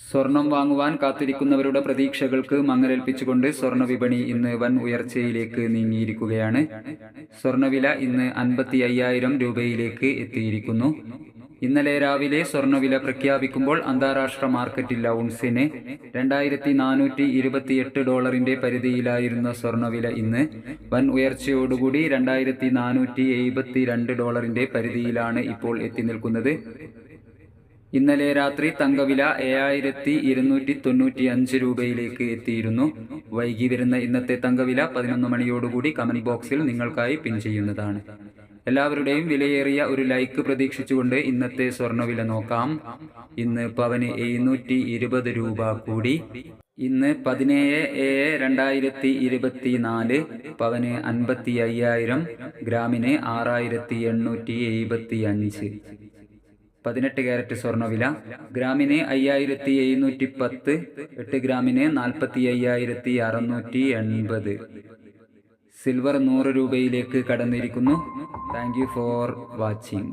സ്വർണം വാങ്ങുവാൻ കാത്തിരിക്കുന്നവരുടെ പ്രതീക്ഷകൾക്ക് മങ്ങലേൽപ്പിച്ചുകൊണ്ട് സ്വർണ വിപണി ഇന്ന് വൻ ഉയർച്ചയിലേക്ക് നീങ്ങിയിരിക്കുകയാണ്. സ്വർണവില ഇന്ന് അൻപത്തി അയ്യായിരം രൂപയിലേക്ക് എത്തിയിരിക്കുന്നു. ഇന്നലെ രാവിലെ സ്വർണവില പ്രഖ്യാപിക്കുമ്പോൾ അന്താരാഷ്ട്ര മാർക്കറ്റിൽ ഔൺസിന് രണ്ടായിരത്തി നാനൂറ്റി ഇരുപത്തിയെട്ട് ഡോളറിന്റെ പരിധിയിലായിരുന്ന സ്വർണവില ഇന്ന് വൻ ഉയർച്ചയോടുകൂടി രണ്ടായിരത്തി നാനൂറ്റി എഴുപത്തി രണ്ട് ഡോളറിന്റെ പരിധിയിലാണ് ഇപ്പോൾ എത്തി നിൽക്കുന്നത്. ഇന്നലെ രാത്രി തങ്കവില ഏഴായിരത്തി ഇരുന്നൂറ്റി തൊണ്ണൂറ്റി അഞ്ച് രൂപയിലേക്ക് എത്തിയിരുന്നു. വൈകി വരുന്ന ഇന്നത്തെ തങ്കവില പതിനൊന്ന് മണിയോടുകൂടി കമന്റ് ബോക്സിൽ നിങ്ങൾക്കായി പിൻ ചെയ്യുന്നതാണ്. എല്ലാവരുടെയും വിലയേറിയ ഒരു ലൈക്ക് പ്രതീക്ഷിച്ചുകൊണ്ട് ഇന്നത്തെ സ്വർണവില നോക്കാം. ഇന്ന് പവന് എഴുന്നൂറ്റി ഇരുപത് രൂപ കൂടി. ഇന്ന് പതിനേഴ് ഏഴ് രണ്ടായിരത്തി ഇരുപത്തി നാല് പവന് അൻപത്തി അയ്യായിരം ഗ്രാമിന് ആറായിരത്തി എണ്ണൂറ്റി എഴുപത്തി അഞ്ച് പതിനെട്ട് ക്യാരറ്റ് സ്വർണവില ഗ്രാമിന് അയ്യായിരത്തി എഴുന്നൂറ്റി പത്ത് എട്ട് ഗ്രാമിന് നാൽപ്പത്തി അയ്യായിരത്തി അറുന്നൂറ്റി എൺപത് സിൽവർ നൂറ് രൂപയിലേക്ക് കടന്നിരിക്കുന്നു. Thank you for watching.